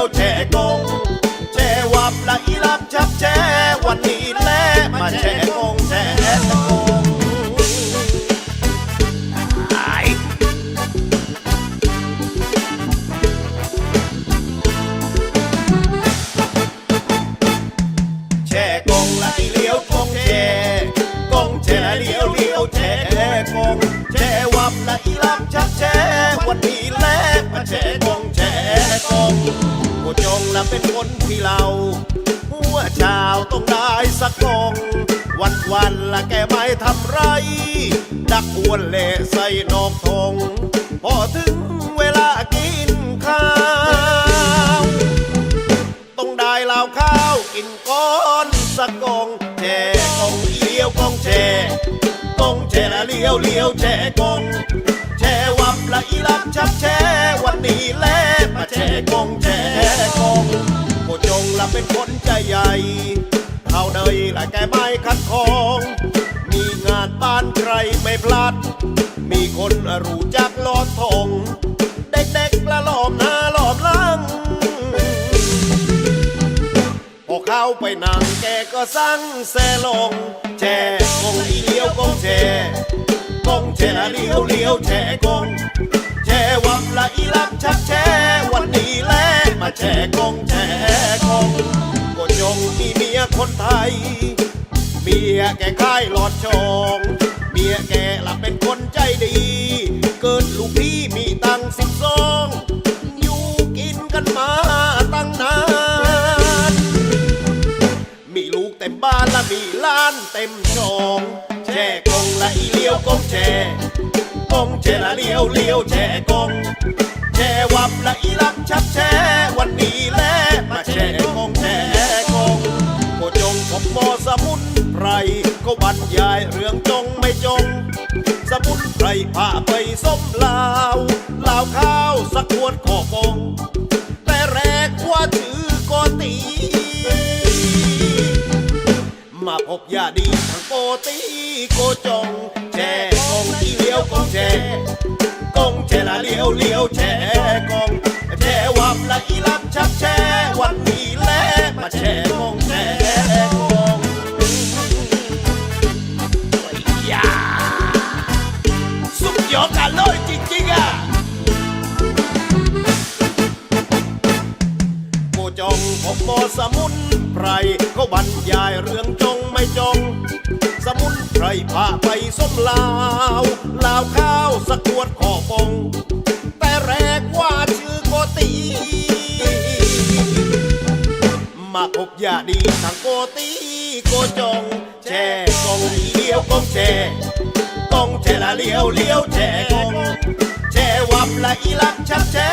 hotel. กูจงละเป็นคนที่เราหัวชาวต้องได้สักกงวันวันๆละแกไม่ทำไร ดักอวนเล่ใส่นอกทงพอถึงเวลากินข้าว ต้องได้เหล้าข้าวกินก้อนสักกงแช่กงเลี้ยวกงแช่กงแช่ละเลี้ยวเลี้ยวแช่กงแช่วับละอีลับชับแช่วันนี้แลมาเนยละแกไม่คัดคอง มีงานบ้านใครไม่พลาดมีคนรู้จักลอดทงเด็กๆละล้อมหน้าล้อมหลังพอเข้าไปนั่งแกก็สั่งแซลง แช่กงอีเลี้ยวกงแช่กงแช่เลี้ยวเลี้ยวแช่กงแช่วับละอีลับชักแช่วันนี้แลมาแช่กงแช่กงก็จงมีเมียคนไทย แกคายหลอดชองเมียแกละเป็นคนใจดี เกิดลูกพี่มีตังสิบสองอยู่กินกันมาตั้งนาน มีลูกเต็มบ้านและมีล้านเต็มช่องแช่กงละอีเลี้ยวกงแช่กงแช่ละเลี้ยวเลี้ยวแช่กงแช่วับละอีลับ ก็บรรยายเรื่องจงไม่จง สมุนไพรพาไปส้มลาวลาวข้าวสักขวดขอบงแต่แรกว่าชื่อก็ตี มาพบยาดีทางโกตีโกจง แช่กงที่เลี้ยวกงแช่กงแช่ละเลี้ยวเลี้ยวแช่กง บหมอสมุนไพรเขาบรรยายเรื่องจงไม่จง สมุนไพรพาไปส้มลาวลาวข้าวสะกวดขอปง แต่แรกว่าชื่อโกตีมาพบยาดีทางโกตีโกจง แช่กงอีเลี้ยวกงแช่กงแช่ละเลี้ยวเลี้ยวแช่กงแช่วับละอีลักชักแช่